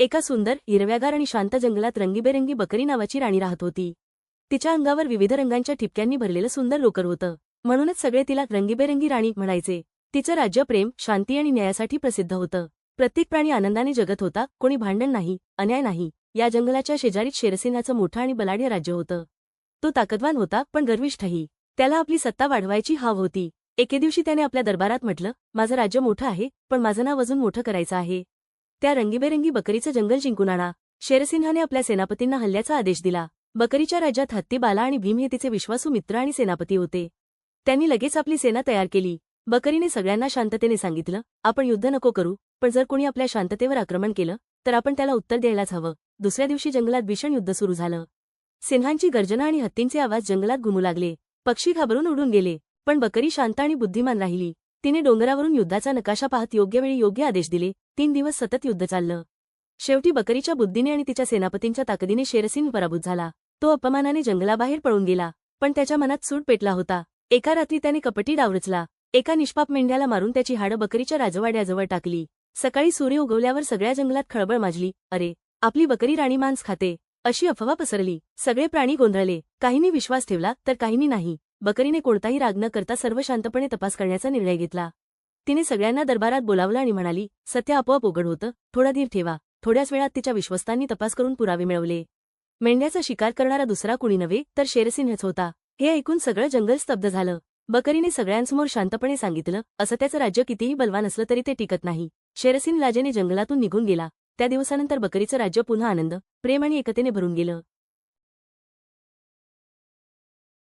एका सुंदर हिरव्यागार आणि शांत जंगलात रंगीबेरंगी बकरी नावाची राणी राहत होती. तिच्या अंगावर विविध रंगांच्या ठिपक्यांनी भरलेलं सुंदर लोकर होतं. म्हणूनच सगळे तिला रंगीबेरंगी राणी म्हणायचे. तिचं राज्य प्रेम शांती आणि न्यायासाठी प्रसिद्ध होतं. प्रत्येक प्राणी आनंदाने जगत होता कोणी भांडण नाही अन्याय नाही. या जंगलाच्या शेजारीत शेरसेनाचं मोठं आणि बलाढ्य राज्य होतं. तो ताकदवान होता पण गर्विष्ठही. त्याला आपली सत्ता वाढवायची हाव होती. एके दिवशी त्याने आपल्या दरबारात म्हटलं माझं राज्य मोठं आहे पण माझं नाव अजून मोठं करायचं आहे. त्या रंगीबेरंगी बकरीचं जंगल जिंकून आणा. शेरसिन्हाने आपल्या सेनापतींना हल्ल्याचा आदेश दिला. बकरीच्या राज्यात हत्ती बाला आणि भीम हे तिचे विश्वासू मित्र आणि सेनापती होते. त्यांनी लगेच आपली सेना तयार केली. बकरीने सगळ्यांना शांततेने सांगितलं आपण युद्ध नको करू पण जर कोणी आपल्या शांततेवर आक्रमण केलं तर आपण त्याला उत्तर द्यायलाच हवं. दुसऱ्या दिवशी जंगलात भीषण युद्ध सुरू झालं. सिन्हांची गर्जना आणि हत्तींचे आवाज जंगलात घुमू लागले. पक्षी घाबरून उडून गेले पण बकरी शांत आणि बुद्धिमान राहिली. तिने डोंगरावरून युद्धाचा नकाशा पाहत योग्य वेळी योग्य आदेश दिले. तीन दिवस सतत युद्ध चाललं. शेवटी बकरीच्या बुद्धीने आणि तिच्या सेनापतींच्या ताकदीने शेरसिंग पराभूत झाला. तो अपमानाने जंगलाबाहेर पळून गेला पण त्याच्या मनात सूट पेटला होता. एका रात्री त्याने कपटी डावरचला. एका निष्पाप मेंढ्याला मारून त्याची हाडं बकरीच्या राजवाड्याजवळ टाकली. सकाळी सूर्य उगवल्यावर सगळ्या जंगलात खळबळ माजली. अरे आपली बकरी राणी मांस खाते. अशी अफवा पसरली. सगळे प्राणी गोंधळले. काहींनी विश्वास ठेवला तर काहींनी नाही. बकरीने कोणताही राग न करता सर्व शांतपणे तपास करण्याचा निर्णय घेतला. तिने सगळ्यांना दरबारात बोलावलं आणि म्हणाली सत्य आपोआप उघड होतं. थोडा धीर ठेवा. थोड्याच वेळात तिच्या विश्वस्तांनी तपास करून पुरावे मिळवले. मेंढ्याचा शिकार करणारा दुसरा कुणी नव्हे तर शेरसिंहच होता. हे ऐकून सगळं जंगल स्तब्ध झालं. बकरीने सगळ्यांसमोर शांतपणे सांगितलं असं त्याचं राज्य कितीही बलवान असलं तरी ते टिकत नाही. शेरसिन लाजेने जंगलातून निघून गेला. त्या दिवसानंतर बकरीचं राज्य पुन्हा आनंद प्रेम आणि एकतेने भरून गेलं.